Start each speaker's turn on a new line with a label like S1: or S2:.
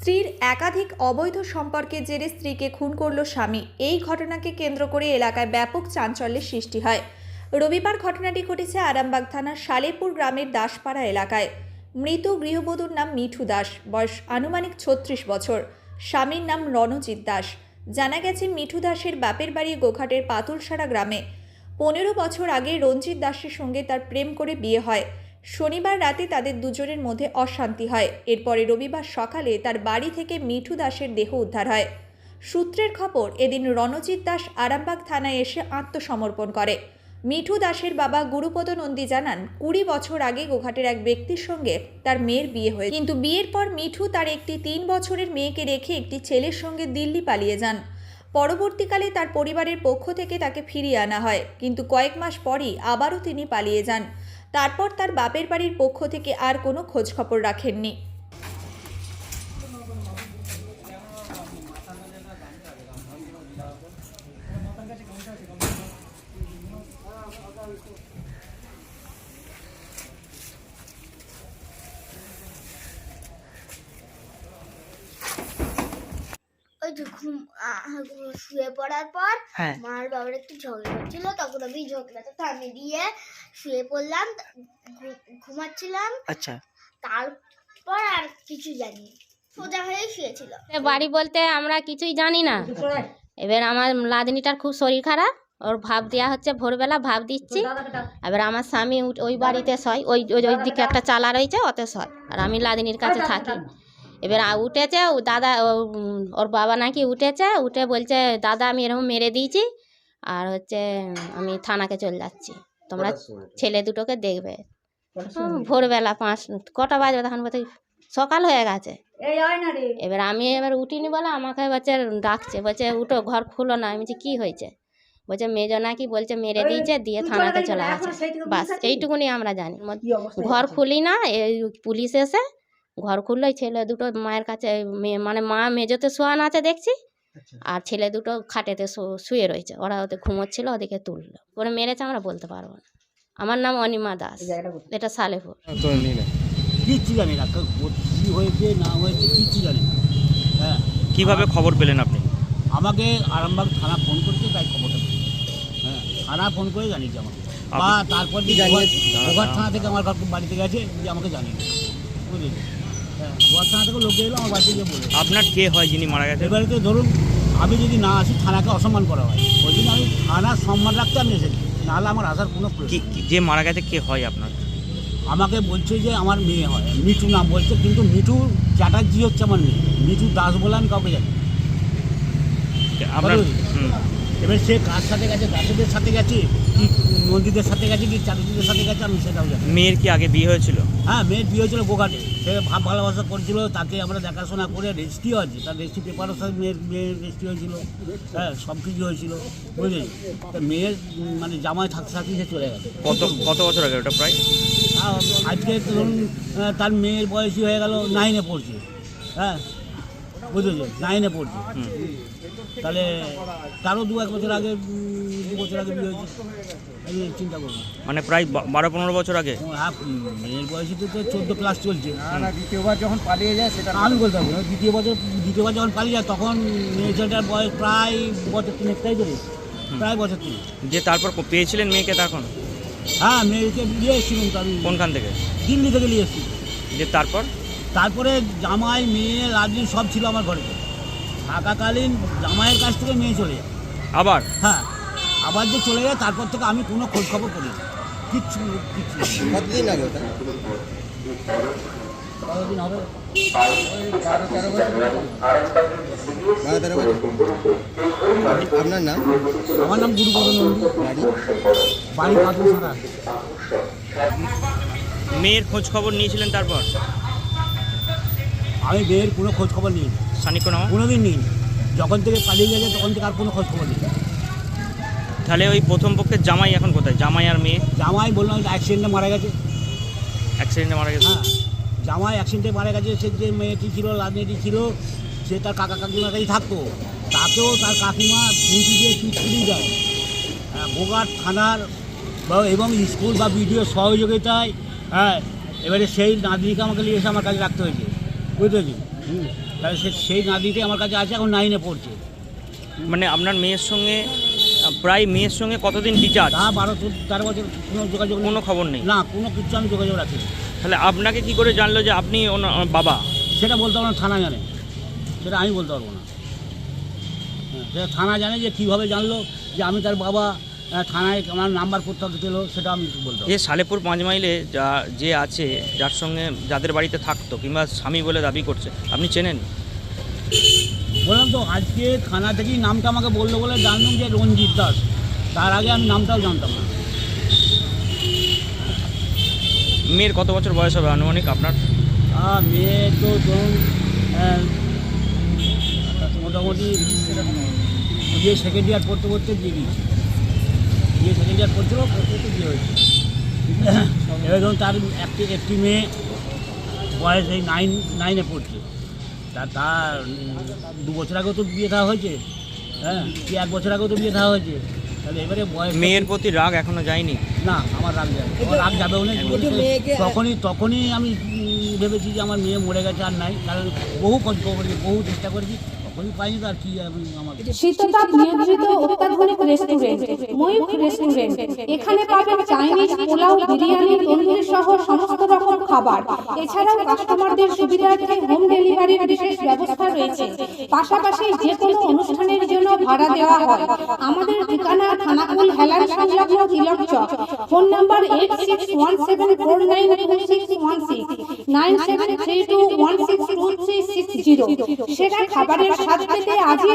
S1: স্ত্রীর একাধিক অবৈধ সম্পর্কের জেরে স্ত্রীকে খুন করল স্বামী। এই ঘটনাকে কেন্দ্র করে এলাকায় ব্যাপক চাঞ্চল্যের সৃষ্টি হয়। রবিবার ঘটনাটি ঘটেছে আরামবাগ থানার সালেপুর গ্রামের দাসপাড়া এলাকায়। মৃত গৃহবধূর নাম মিঠু দাস, বয়স আনুমানিক ছত্রিশ বছর। স্বামীর নাম রণজিৎ দাস। জানা গেছে মিঠু দাসের বাপের বাড়ি গোঘাটের পাতুলসারা গ্রামে। পনেরো বছর আগে রঞ্জিত দাসের সঙ্গে তার প্রেম করে বিয়ে হয়। শনিবার রাতে তাদের দুজনের মধ্যে অশান্তি হয়। এরপরে রবিবার সকালে তার বাড়ি থেকে মিঠু দাসের দেহ উদ্ধার হয়। সূত্রের খবর, এদিন রণজিৎ দাস আরামবাগ থানায় এসে আত্মসমর্পণ করে। মিঠু দাসের বাবা গুরুপদ নন্দী জানান, কুড়ি বছর আগে গোঘাটের এক ব্যক্তির সঙ্গে তার মেয়ের বিয়ে হয়েছে। কিন্তু বিয়ের পর মিঠু তার একটি তিন বছরের মেয়েকে রেখে একটি ছেলের সঙ্গে দিল্লি পালিয়ে যান। পরবর্তীকালে তার পরিবারের পক্ষ থেকে তাকে ফিরিয়ে আনা হয়। কিন্তু কয়েক মাস পরই আবারও তিনি পালিয়ে যান। তারপর তার বাপের বাড়ির পক্ষ থেকে আর কোনো খোঁজখবর রাখেননি।
S2: শুয়ে পড়ার পর
S3: হ্যাঁ।
S2: মার বাবার একটু ঝগড়া হচ্ছিল তখন আমি ঝগড়াটা থামে দিয়ে শুয়ে পড়লাম ঘুমাচ্ছিলাম।
S3: আচ্ছা।
S2: তারপর আর কিছু জানি সোজা হয়ে শুয়েছিল।
S4: বাড়ি বলতে আমরা কিছুই জানি না। এবার আমার লাদনিটার খুব শরীর খারাপ ওর ভাব দেওয়া হচ্ছে ভোরবেলা ভাব দিচ্ছি। এবার আমার স্বামী উঠ- ওই বাড়িতে শয় ওই ওই ওই দিকে একটা চালা রয়েছে ওতে শয় আর আমি লাদিনীর কাছে থাকি। এবার উঠেছে ও দাদা ও- ওর বাবা নাকি উঠেছে উঠে বলছে দাদা আমি এরকম মেরে দিয়েছি। আর হচ্ছে আমি থানাকে চলে যাচ্ছি। তোমরা ছেলে দুটোকে দেখবে। ভোরবেলা পাঁচ কটা বাজবে তখন বলতে সকাল হয়ে গেছে। এবার আমি এবার উঠিনি বলে আমাকে বলছে ডাকছে। বলছে উঠো ঘর খুলো না। আমি বলছি কী হয়েছে? বলছে মেজো নাকি বলছে মেরে দিয়েছে দিয়ে থানাতে চলে গেছে। বাস এইটুকুনি আমরা জানি। ঘর খুলি না এই পুলিশ এসে ঘর খুললো ছেলে দুটো মায়ের কাছে মানে মা মেজোতে শোয়ানো আছে দেখছি আর ছেলে দুটো খাটেতে শু- শুয়ে রয়েছে। ওরা ওদের ঘুমোচ্ছিল ওদিকে তুললো। করে মেরেছে আমরা বলতে পারব না। আমার নাম অনিমা দাস। এটা সালেপুর।
S5: কিচ্ছু জানি না। কা- হয়েছে না হয়েছে কিচ্ছু জানি না হ্যাঁ।
S3: কীভাবে খবর পেলেন আপনি?
S5: আমাকে আরামবাগ থানা ফোন করেছে তাই খবরটা হ্যাঁ থানা ফোন করে জানিয়েছে আমাকে। বা তারপর থানা থেকে আমার বাড়িতে গেছে যে আমাকে জানিয়ে বুঝলি থানা থেকে লোক এলো আমার বাড়িতে গিয়ে বলে
S3: আপনার কে হয় যিনি মারা গেছে
S5: এবারে তো ধরুন আমি যদি না আসি থানাকে অসম্মান করা হয়। ওই জন্য আমি থানার সম্মান রাখতে আমি এসেছি নাহলে আমার আসার কোনো প্রয়োজন
S3: কি কি- যে মারা গেছে কে হয় আপনার?
S5: আমাকে বলছে যে আমার মেয়ে হয়। মিঠু নাম বলছে কিন্তু মিঠু চ্যাটার্জি হচ্ছে আমার মেয়ে। মিঠু দাস বলে আমি কাউকে জানি
S3: আপনার হুম।
S5: এবার সে কার সাথে গেছে? দাসীদের সাথে গেছে? কি নন্দীদের সাথে গেছে কি চ্যাটার্জিদের সাথে গেছে? আমি সেটাও জানি
S3: মেয়ের কি আগে বিয়ে হয়েছিল?
S5: হ্যাঁ মেয়ের বিয়ে হয়েছিল গোঘাটে। সে ভাব ভালোবাসা করেছিল তাকে আমরা দেখাশোনা করে রেজিস্ট্রি আছে। তার রেজিস্ট্রি পেপারও সাথে মেয়ের মেয়ের রেজিস্ট্রি হয়েছিল। হ্যাঁ সব কিছু হয়েছিল বুঝলি তা মেয়ের মানে জামাই থাকতে থাকতে সে চলে গেছে।
S3: কত কত বছর আগে ওটা প্রায়?
S5: আজকে ধরুন তার মেয়ের বয়সী হয়ে গেল নাইনে পড়ছে। হ্যাঁ বুঝেছ? নাইনে পড়ছে। তাহলে তারও দু এক বছর আগে দু বছর আগে বিয়ে হয়েছে? চিন্তা করুন
S3: মানে প্রায় বারো পনেরো বছর আগে?
S5: হ্যাঁ মেয়ের বয়সী তো চোদ্দ ক্লাস চলছে।
S6: দ্বিতীয়বার যখন পালিয়ে যায় সেটা
S5: আমি বলতে পারব না। দ্বিতীয় বছর দ্বিতীয়বার যখন পালিয়ে যায় তখন মেয়ে ছেলেটার বয়স প্রায় বছর তিনেক তাই তো রে? প্রায় বছর তিনেক।
S3: যে তারপর পেয়েছিলেন মেয়েকে তখন
S5: হ্যাঁ মেয়েকে নিয়ে এসেছিলাম তো আমি।
S3: কোনখান থেকে?
S5: দিল্লি থেকে নিয়ে এসেছি।
S3: যে তারপর?
S5: তারপরে জামাই মেয়ে লাডলি সব ছিল আমার ঘরে। থাকাকালীন জামাইয়ের কাছ থেকে মেয়ে চলে যায়।
S3: আবার?
S5: হ্যাঁ। আবার যে চলে যায় তারপর থেকে আমি কোনো খোঁজ খবর করি না। কিচ্ছু কিচ্ছু না।
S6: কতদিন আগে ওটা?
S5: কতদিন হবে
S6: আপনার নাম?
S5: আমার নাম গুরুপদ নন্দী।
S6: বাড়ি?
S5: বাড়ি
S3: মেয়ের খোঁজ খবর নিয়েছিলেন তারপর?
S5: আমি মেয়ের কোনো খোঁজ খবর নিই
S3: সানিকো কোনো
S5: দিন নিই যখন থেকে পালিয়ে গেছে তখন থেকে আর কোনো খোঁজ খবর নেই
S3: তাহলে ওই প্রথম পক্ষের জামাই এখন কোথায়? জামাই আর মেয়ে?
S5: জামাই বললাম অ্যাক্সিডেন্টে মারা গেছে।
S3: অ্যাক্সিডেন্টে মারা গেছে?
S5: হ্যাঁ জামাই অ্যাক্সিডেন্টে মারা গেছে সে যে মেয়েটি ছিল লাদনেটি ছিল সে তার কাকা কাকিমার কাছেই থাকতো। তাকেও তার কাকিমা খুঁজি দিয়ে চুটকুলি দেয়। হ্যাঁ, গোঘাট থানার বা- এবং স্কুল বা বিডিও সহযোগিতায় হ্যাঁ এবারে সেই নাতনিকে আমাকে নিয়ে এসে আমার কাছে রাখতে হয়েছে। বুঝতে পেরেছি হুম। তাহলে সে সেই নাতনিটি আমার কাছে আছে এখন নাইনে পড়ছে
S3: মানে আপনার মেয়ের সঙ্গে প্রায় মেয়ের সঙ্গে কতদিন ডিচার্জ
S5: তা বারো চোদ্দ তেরো বছর কোনো যোগাযোগ নেই।
S3: কোনো খবর নেই
S5: না কোনো কিছু আমি যোগাযোগ রাখি না।
S3: তাহলে আপনাকে কি করে জানলো যে আপনি ওনার বাবা
S5: সেটা বলতে পারব না থানা জানে সেটা আমি বলতে পারব না হ্যাঁ, সেটা থানা জানে যে কীভাবে জানলো যে আমি তার বাবা থানায় আমার নাম্বার কোথাও থেকে পেল সেটা আমি বলতে পারব।
S3: যে সালেপুর পাঁচ মাইলে যা যে আছে যার সঙ্গে যাদের বাড়িতে থাকতো কিংবা স্বামী বলে দাবি করছে আপনি চেনেন?
S5: বললাম তো আজকে থানা থেকেই নামটা আমাকে বলল বলে জানলাম যে রঞ্জিত দাস। তার আগে আমি নামটাও জানতাম না।
S3: মেয়ের কত বছর বয়স হবে আনুমানিক আপনার?
S5: মেয়ে তো ধরুন মোটামুটি সেকেন্ড ইয়ার পড়তে পড়তে বিয়ে দিয়েছি। বিয়ে সেকেন্ড ইয়ার পড়ছিল পড়তে বিয়ে হয়েছে এবার ধরুন তার একটি একটি মেয়ে বয়স এই নাইন নাইনে পড়ছে। তা তার দু বছর আগেও তো বিয়ে দেওয়া হয়েছে। হ্যাঁ কি এক বছর আগেও তো বিয়ে দেওয়া হয়েছে? তাহলে এবারে বয়স
S3: মেয়ের প্রতি রাগ এখনও যায়নি?
S5: না আমার রাগ যাবে আমার রাগ যাবেও না তখনই তখনই আমি ভেবেছি যে আমার মেয়ে মরে গেছে আর নাই। কারণ বহু খবর করেছি বহু চেষ্টা করেছি।
S7: হোম ডেলিভারির বিশেষ ব্যবস্থা রয়েছে। পাশাপাশি যে কোনো অনুষ্ঠানের জন্য ভাড়া দেওয়া হয়। আমাদের ঠিকানা থানাকুল হেলান সংলগ্ন Tilak Chak. Phone number eight six one seven four nine six one six nine seven three two one six two three six zero সেরা খাবারের স্বাদ পেতে আজই